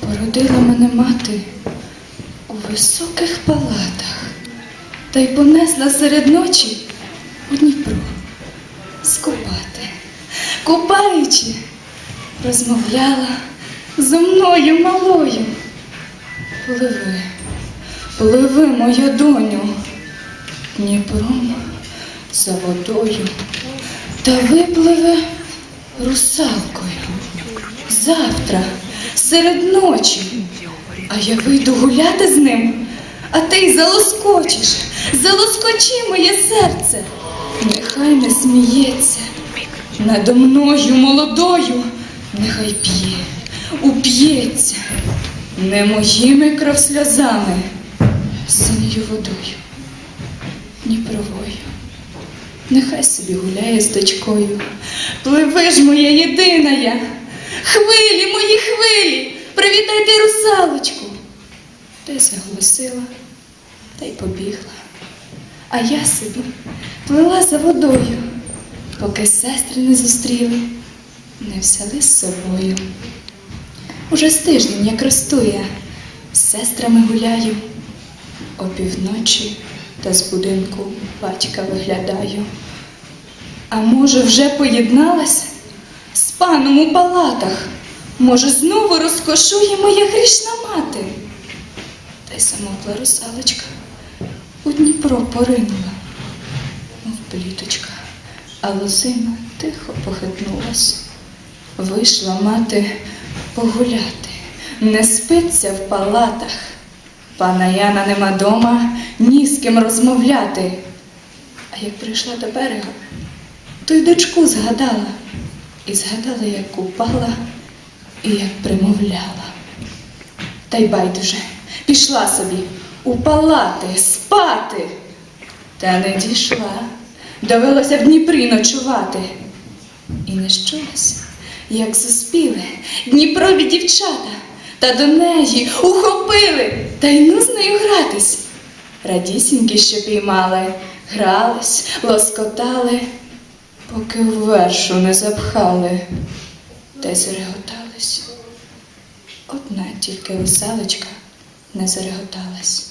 Породила мене мати у високих палатах та й понесла серед ночі у Дніпро скупати. Купаючи, розмовляла зо мною малою. Пливи, пливи, моя доню, Дніпром за водою. Та випливе русалкою. Завтра, серед ночі, а я вийду гуляти з ним, а ти й залоскочиш, залоскочи моє серце, нехай не сміється, надо мною молодою, нехай п'є, уп'ється, не моїми кров сльозами, синьою водою, Дніпровою. Нехай собі гуляє з дочкою. Пливи ж моя єдина. Хвилі, мої хвилі, привітайте русалочку. Та й заголосила, та й побігла. А я собі плила за водою, поки сестри не зустріли, не взяли з собою. Уже з тиждень, як росту я, з сестрами гуляю, опівночі та з будинку батька виглядаю. А може, вже поєдналась з паном у палатах? Може, знову розкошує моя грішна мати? Та й самотла русалочка у Дніпро поринула, мов пліточка, а лозина тихо похитнулась. Вийшла мати погуляти, не спиться в палатах. Пана Яна нема дома, ні з ким розмовляти. А як прийшла до берега, то й дочку згадала і згадала, як купала і як примовляла. Та й байдуже, пішла собі у палати спати. Та не дійшла, довелося в Дніпрі ночувати. І не щулась, як заспіли Дніпрові дівчата, та до неї ухопили, та й ну з нею гратись. Радісінькі, що піймали, грались, лоскотали, поки в вершу не запхали, та й зареготались. Одна тільки веселочка не зареготалась.